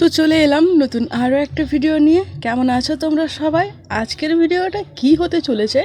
তো চলে এলাম নতুন আরও একটা ভিডিও নিয়ে। কেমন আছো তোমরা সবাই? আজকের ভিডিওটা কি হতে চলেছে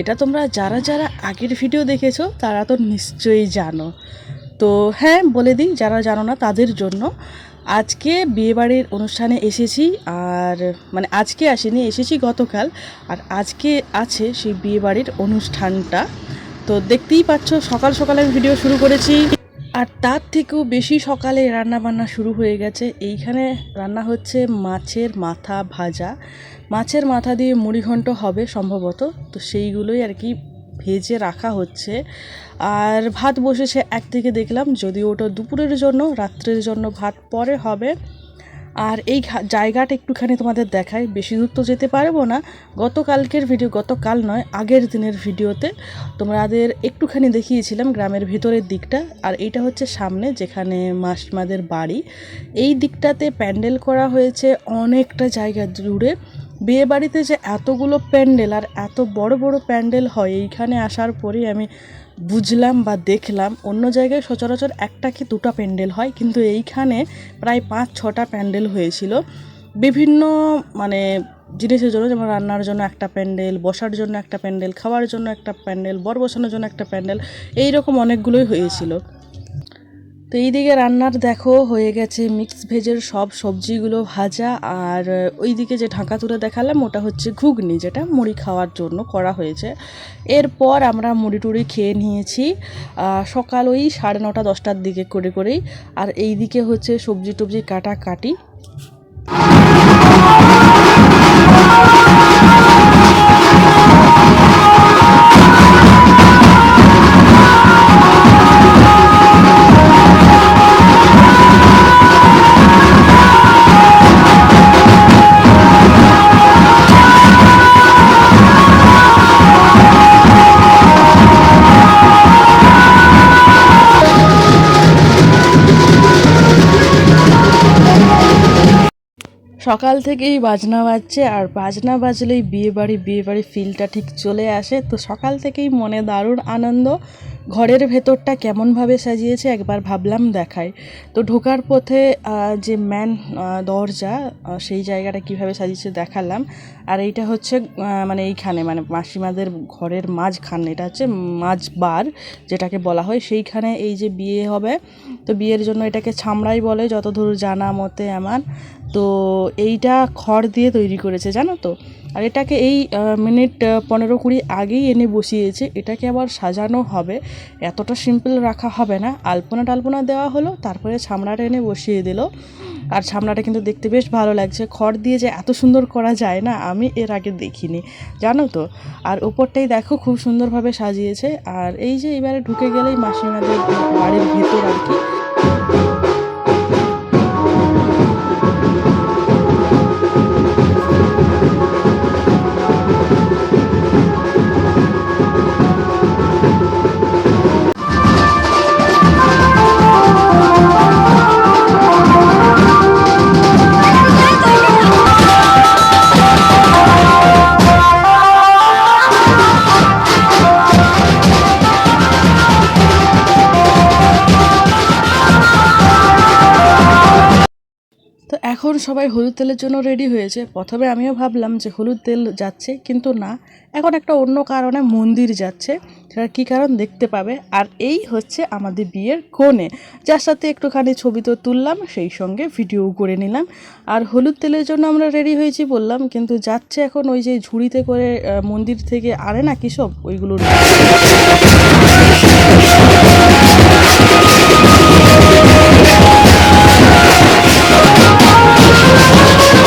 এটা তোমরা যারা যারা আগের ভিডিও দেখেছ, তারা তো নিশ্চয়ই জানো। তো হ্যাঁ বলে দিই, যারা জানো না তাদের জন্য। আজকে বিয়েবাড়ির অনুষ্ঠানে এসেছি, আর মানে আজকে আসিনি, এসেছি গতকাল। আর আজকে আছে সেই বিয়েবাড়ির অনুষ্ঠানটা। তো দেখতেই পাচ্ছ, সকাল সকালে ভিডিও শুরু করেছি। আর তার থেকেও বেশি সকালে রান্না বান্না শুরু হয়ে গেছে। এইখানে রান্না হচ্ছে মাছের মাথা ভাজা। মাছের মাথা দিয়ে মুড়িঘণ্ট হবে সম্ভবত। তো সেইগুলোই আর কি ভেজে রাখা হচ্ছে। আর ভাত বসেছে একদিকে দেখলাম যদি ওটা দুপুরের জন্য, রাত্রের জন্য ভাত পরে হবে। আর এই জায়গাটা একটুখানি তোমাদের দেখায় বেশি দূর তো যেতে পারব না। গতকালকের ভিডিও, গতকাল নয়, আগের দিনের ভিডিওতে তোমাদের একটুখানি দেখিয়েছিলাম গ্রামের ভিতরের দিকটা। আর এইটা হচ্ছে সামনে, যেখানে মাসিমাদের বাড়ি। এই দিকটাতে প্যান্ডেল করা হয়েছে অনেকটা জায়গা জুড়ে বিয়ে বাড়িতে যে এতগুলো প্যান্ডেল আর এত বড় বড় প্যান্ডেল হয়, এইখানে আসার পরেই আমি বুঝলাম বা দেখলাম, অন্য জায়গায় সচরাচর একটা কি দুটো প্যান্ডেল হয়, কিন্তু এইখানে প্রায় পাঁচ, ছটা প্যান্ডেল হয়েছিল। বিভিন্ন মানে জিনিসের জন্য, যেমন রান্নার জন্য একটা প্যান্ডেল, বসার জন্য একটা প্যান্ডেল, খাওয়ার জন্য একটা প্যান্ডেল, বর বসানোর জন্য একটা প্যান্ডেল, এইরকম অনেকগুলোই হয়েছিল। তো এইদিকে রান্নার দেখো হয়ে গেছে মিক্স ভেজের সব সবজিগুলো ভাজা আর ওইদিকে যে ঢাকা তুলে দেখালাম ওটা হচ্ছে ঘুগনি যেটা মুড়ি খাওয়ার জন্য করা হয়েছে। এরপর আমরা মুড়ি টুড়ি খেয়ে নিয়েছি সকাল ওই সাড়ে নটা, দশটার দিকে করে করেই। আর এইদিকে হচ্ছে সবজি টবজি কাটা কাটি সকাল থেকেই বাজনা বাজছে আর বাজনা বাজলেই বিয়ে বাড়ি বিয়ে বাড়ি ফিলটা ঠিক চলে আসে। তো সকাল থেকেই মনে দারুণ আনন্দ। ঘরের ভেতরটা কেমনভাবে সাজিয়েছে একবার ভাবলাম দেখায়। তো ঢোকার পথে যে ম্যান দরজা সেই জায়গাটা কীভাবে সাজিয়েছে দেখালাম। আর এইটা হচ্ছে মানে এইখানে মানে মাসিমাদের ঘরের মাঝখানে, এটা হচ্ছে মাঝ বার যেটাকে বলা হয়। সেইখানে এই যে বিয়ে হবে, তো বিয়ের জন্য এটাকে ছামড়াই বলে, যতদূর জানা মতে আমার। তো এইটা খড় দিয়ে তৈরি করেছে, জানো তো? আর এটাকে এই মিনিট পনেরো কুড়ি আগেই এনে বসিয়েছে। এটাকে আবার সাজানো হবে। এতটা সিম্পল রাখা হবে না। আলপনা টালপনা দেওয়া হলো, তারপরে ছামড়াটা এনে বসিয়ে দিল। আর ছামড়াটা কিন্তু দেখতে বেশ ভালো লাগছে। খড় দিয়ে যে এত সুন্দর করা যায় না, আমি এর আগে দেখিনি। জানো তো? আর ওপরটাই দেখো, খুব সুন্দরভাবে সাজিয়েছে। আর এই যে এবারে ঢুকে গেলেই মাসিমাদের বাড়ির ভেতর আর কি। এখন সবাই হলুদ তেলের জন্য রেডি হয়েছে। প্রথমে আমিও ভাবলাম যে হলুদ তেল যাচ্ছে, কিন্তু না। এখন একটা অন্য কারণে মন্দির যাচ্ছে, সেটা কী কারণ দেখতে পাবে। আর এই হচ্ছে আমাদের বিয়ের কোণে। যার সাথে একটুখানি ছবি তো তুললাম, সেই সঙ্গে ভিডিও করে নিলাম। আর হলুদ তেলের জন্য আমরা রেডি হয়েছি বললাম, কিন্তু যাচ্ছে এখন ওই যে ঝুড়িতে করে মন্দির থেকে আরে না কি সব ওইগুলোর Let's go.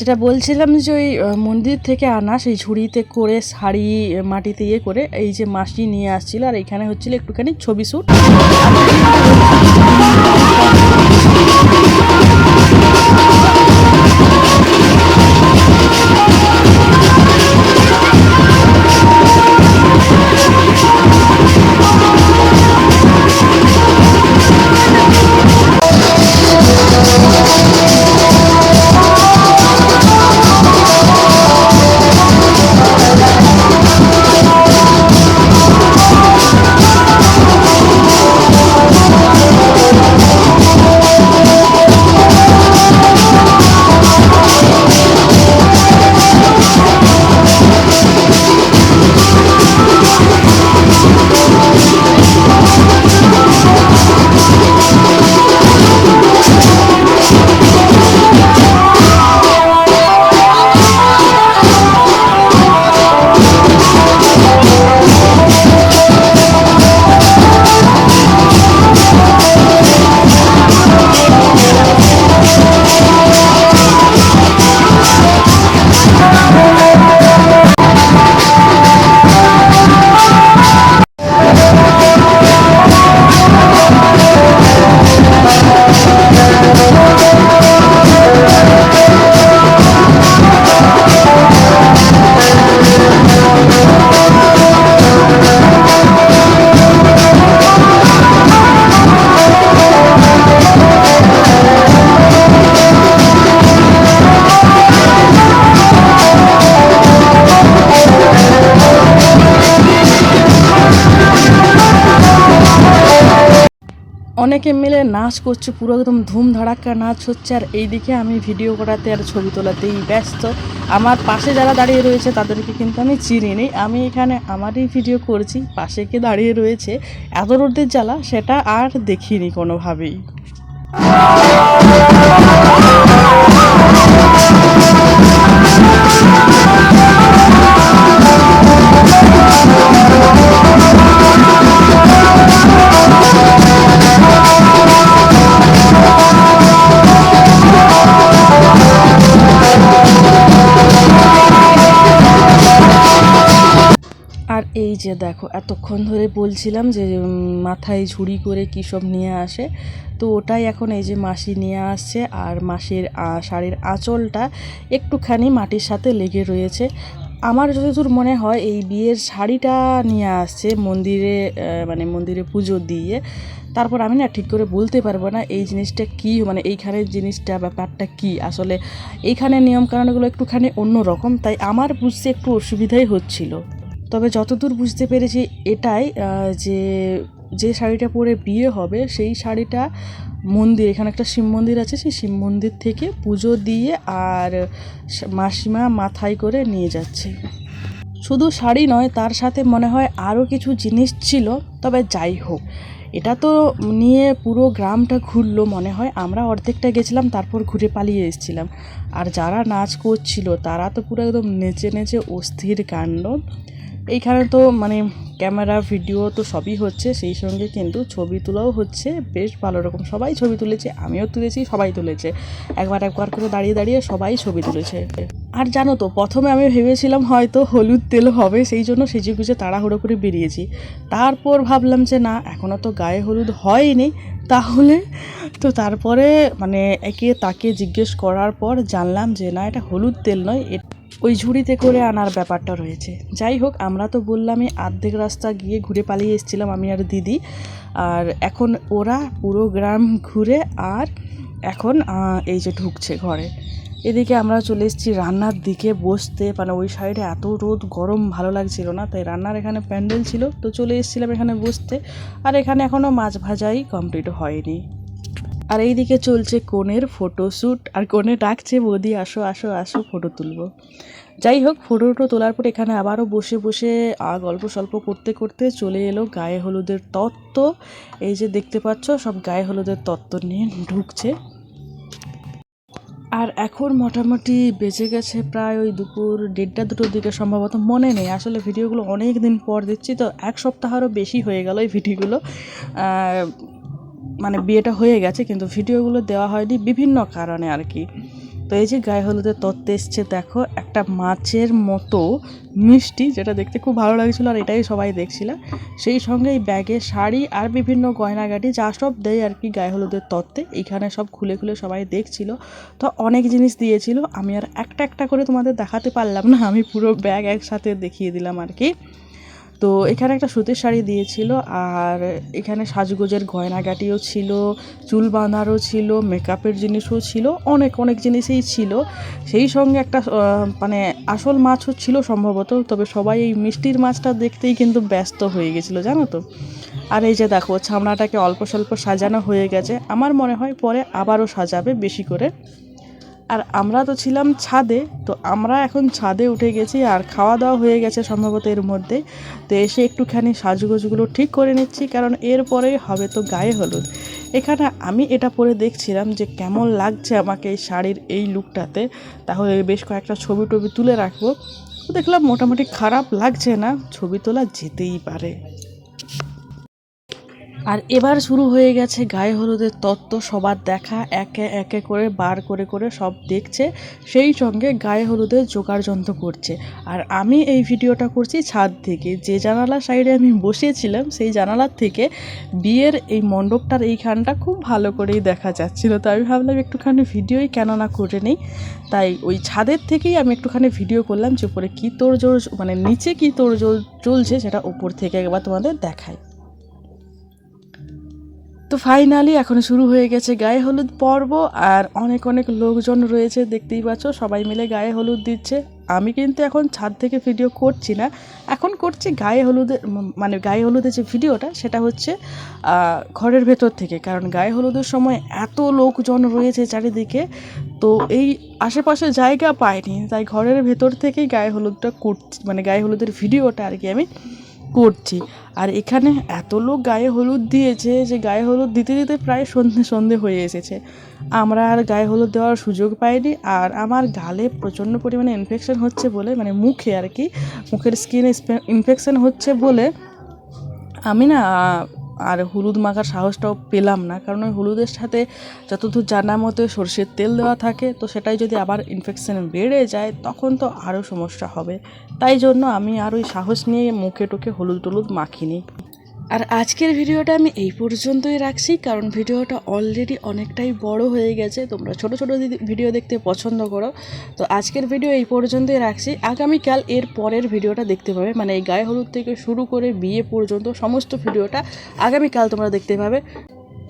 যেটা বলছিলাম যে ওই মন্দির থেকে আনা সেই ঝুড়িতে করে শাড়ি মাটিতে ইয়ে করে এই যে মাসি নিয়ে আসছিল আর এখানে হচ্ছিল একটুখানি ছবি শ্যুট। অনেকে মিলে নাচ করছে, পুরো একদম ধুম ধাড়াক্কা নাচ হচ্ছে, আর এইদিকে আমি ভিডিও করাতে আর ছবি তোলাতেই ব্যস্ত। আমার পাশে যারা দাঁড়িয়ে রয়েছে, তাদেরকে কিন্তু আমি চিনি নি আমি এখানে আমারই ভিডিও করছি, পাশে কে দাঁড়িয়ে রয়েছে, এত রোদের জ্বালা, সেটা আর দেখিনি কোনোভাবেই। আর এই যে দেখো, এতক্ষণ ধরে বলছিলাম যে মাথায় ঝুড়ি করে কী সব নিয়ে আসে। তো ওটাই এখন এই যে মাসি নিয়ে আসছে আর মাসির শাড়ির আঁচলটা একটুখানি মাটির সাথে লেগে রয়েছে। আমার যতদূর মনে হয় এই বিয়ের শাড়িটা নিয়ে আসছে মন্দিরে মানে মন্দিরে পুজো দিয়ে। তারপর আমি না ঠিক করে বলতে পারব না এই জিনিসটা কি মানে এইখানের জিনিসটা, ব্যাপারটা কি? আসলে এইখানে নিয়মকানুনগুলো একটুখানি অন্যরকম, তাই আমার বুঝতে একটু অসুবিধাই হচ্ছিল। তবে যতদূর বুঝতে পেরেছি এটাই যে যে শাড়িটা পরে বিয়ে হবে, সেই শাড়িটা মন্দির, এখানে একটা শিব মন্দির আছে, সেই শিব মন্দির থেকে পুজো দিয়ে আর মাসিমা মাথায় করে নিয়ে যাচ্ছে। শুধু শাড়ি নয়, তার সাথে মনে হয় আরও কিছু জিনিস ছিল, তবে যাই হোক। এটা তো নিয়ে পুরো গ্রামটা ঘুরলো মনে হয়, আমরা অর্ধেকটা গেছিলাম, তারপর ঘুরে পালিয়ে এসেছিলাম। আর যারা নাচ করছিল, তারা তো পুরো একদম নেচে নেচে অস্থির কাণ্ড। এইখানে তো মানে ক্যামেরা, ভিডিও তো সবই হচ্ছে, সেই সঙ্গে কিন্তু ছবি তোলাও হচ্ছে। বেশ ভালো রকম, সবাই ছবি তুলেছে, আমিও তুলেছি, সবাই তুলেছে। একবার একবার করে দাঁড়িয়ে দাঁড়িয়ে সবাই ছবি তুলেছে। আর জানো তো, প্রথমে আমি ভেবেছিলাম হয়তো হলুদ তেল হবে, সেই জন্য সেজে গুজে তাড়াহুড়ো করে বেরিয়েছি। তারপর ভাবলাম যে না এখনও তো গায়ে হলুদ হয়নি, তাহলে তো তারপরে মানে একে তাকে জিজ্ঞেস করার পর জানলাম যে না, এটা হলুদ তেল নয় ওই ঝুড়িতে করে আনার ব্যাপারটা রয়েছে। যাই হোক, আমরা তো বললামই আর্ধেক রাস্তা গিয়ে ঘুরে পালিয়ে এসেছিলাম আমি আর দিদি। আর এখন ওরা পুরো গ্রাম ঘুরে আর এখন এই যে ঢুকছে ঘরে। এদিকে আমরা চলে এসেছি রান্নার দিকে বসতে। মানে ওই সাইডে এত রোদ, গরম ভালো লাগছিল না। তাই রান্নার এখানে প্যান্ডেল ছিল, তো চলে এসেছিলাম এখানে বসতে। আর এখানে এখনও মাছ ভাজাই কমপ্লিট হয়নি। আর এইদিকে চলছে কোণের ফটোশ্যুট আর কোণে ডাকছে, বৌদি, আসো আসো আসো ফটো তুলবো। যাই হোক ফটো তোলার পর এখানে আবারও বসে বসে গল্প সল্প করতে করতে চলে এলো গায়ে হলুদের তত্ত্ব। এই যে দেখতে পাচ্ছ, সব গায়ে হলুদের তত্ত্ব নিয়ে ঢুকছে। আর এখন মোটামুটি বেজে গেছে প্রায় ওই দুপুর দেড়টা দুটোর দিকে সম্ভবত, মনে নেই। আসলে ভিডিওগুলো অনেক দিন পর দিচ্ছি তো এক সপ্তাহেরও বেশি হয়ে গেল এই ভিডিওগুলো মানে বিয়েটা হয়ে গেছে, কিন্তু ভিডিওগুলো দেওয়া হয়নি বিভিন্ন কারণে আর কি। তো এই যে গায়ে হলুদের তত্ত্বে এসছে, দেখো, একটা মাছের মতো মিষ্টি, যেটা দেখতে খুব ভালো লাগছিল আর এটাই সবাই দেখছিল সেই সঙ্গে এই ব্যাগে শাড়ি আর বিভিন্ন গয়নাগাটি, যা সব দেয় আর কি গায়ে হলুদের তত্ত্বে এখানে সব খুলে খুলে সবাই দেখছিল। তো অনেক জিনিস দিয়েছিল, আমি আর একটা একটা করে তোমাদের দেখাতে পারলাম না, আমি পুরো ব্যাগ একসাথে দেখিয়ে দিলাম আর কি। তো এখানে একটা সুতির শাড়ি দিয়েছিল আর এখানে সাজগোজের গয়নাগাটিও ছিল, চুল বাঁধারও ছিল মেকআপের জিনিসও ছিল, অনেক অনেক জিনিসই ছিল। সেই সঙ্গে একটা মানে আসল মাছও ছিল সম্ভবত, তবে সবাই এই মিষ্টির মাছটা দেখতেই কিন্তু ব্যস্ত হয়ে গেছিল, জানো তো? আর এই যে দেখো, ছামড়াটাকে অল্প স্বল্প সাজানো হয়ে গেছে। আমার মনে হয় পরে আবারও সাজাবে বেশি করে। আর আমরা তো ছিলাম ছাদে, তো আমরা এখন ছাদে উঠে গেছি আর খাওয়া দাওয়া হয়ে গেছে সম্ভবত এর মধ্যে। তো এসে একটুখানি সাজগোজগুলো ঠিক করে নিচ্ছি, কারণ এরপরেই হবে তো গায়ে হলুদ। এখানে আমি এটা পরে দেখছিলাম যে কেমন লাগছে আমাকে এই শাড়ির এই লুকটাতে। তাহলে বেশ কয়েকটা ছবি টবি তুলে রাখব। দেখলাম মোটামুটি খারাপ লাগছে না, ছবি তোলা যেতেই পারে। আর এবার শুরু হয়ে গেছে গায়ে হলুদের তত্ত্ব, সবার দেখা, একে একে করে, বার করে করে সব দেখছে, সেই সঙ্গে গায়ে হলুদের জোগাড় যন্ত্র করছে। আর আমি এই ভিডিওটা করছি ছাদ থেকে। যে জানালার সাইডে আমি বসেছিলাম, সেই জানালার থেকে বিয়ের এই মণ্ডপটার এইখানটা খুব ভালো করেই দেখা যাচ্ছিল। তো আমি ভাবলাম একটুখানি ভিডিওই কেন না করে নিই। তাই ওই ছাদের থেকেই আমি একটুখানি ভিডিও করলাম যে উপরে কী তোড়জোড় মানে নিচে কী তোর জোর চলছে সেটা উপর থেকে একবার তোমাদের দেখাই। তো ফাইনালি এখন শুরু হয়ে গেছে গায়ে হলুদ পর্ব আর অনেক অনেক লোকজন রয়েছে, দেখতেই পাচ্ছ, সবাই মিলে গায়ে হলুদ দিচ্ছে। আমি কিন্তু এখন ছাদ থেকে ভিডিও করছি না। এখন করছি গায়ে হলুদের মানে গায়ে হলুদের যে ভিডিওটা সেটা হচ্ছে ঘরের ভেতর থেকে। কারণ গায়ে হলুদের সময় এত লোকজন রয়েছে চারিদিকে, তো এই আশেপাশে জায়গা পাইনি। তাই ঘরের ভেতর থেকেই গায়ে হলুদটা করছি মানে গায়ে হলুদের ভিডিওটা আর কি আমি করছি। আর এখানে এত লোক গায়ে হলুদ দিয়েছে যে গায়ে হলুদ দিতে দিতে প্রায় সন্ধে সন্ধে হয়ে এসেছে। আমরা আর গায়ে হলুদ দেওয়ার সুযোগ পাইনি আর আমার গালে প্রচণ্ড পরিমাণে ইনফেকশান হচ্ছে বলে মানে মুখে আর কি, মুখের স্কিনে ইনফেকশান হচ্ছে বলে আমি না আর হলুদ মাখার সাহসটাও পেলাম না। কারণ ওই হলুদের সাথে যতদূর জানা মতো সর্ষের তেল দেওয়া থাকে, তো সেটাই যদি আবার ইনফেকশান বেড়ে যায়, তখন তো আরও সমস্যা হবে। তাই জন্য আমি আর ওই সাহস নিয়ে মুখে টুকে হলুদ টলুদ মাখিনি। আর আজকের ভিডিওটা আমি এই পর্যন্তই রাখছি, কারণ ভিডিওটা অলরেডি অনেকটাই বড় হয়ে গেছে। তোমরা ছোট ছোট ভিডিও দেখতে পছন্দ করো, তো আজকের ভিডিও এই পর্যন্তই রাখছি। আগামীকাল এর পরের ভিডিওটা দেখতে পাবে মানে এই গায়ে হলুদ থেকে শুরু করে বিয়ে পর্যন্ত সমস্ত ভিডিওটা আগামীকাল তোমরা দেখতে পাবে।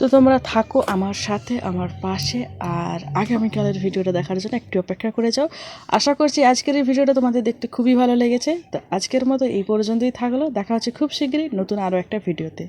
তো তোমরা থাকো আমার সাথে, আমার পাশে, আর আগামীকালের ভিডিওটা দেখার জন্য একটু অপেক্ষা করে যাও। আশা করছি আজকের এই ভিডিওটা তোমাদের দেখতে খুবই ভালো লেগেছে। তো আজকের মতো এই পর্যন্তই থাকল। দেখা হচ্ছে খুব শীঘ্রই নতুন আরও একটা ভিডিওতে।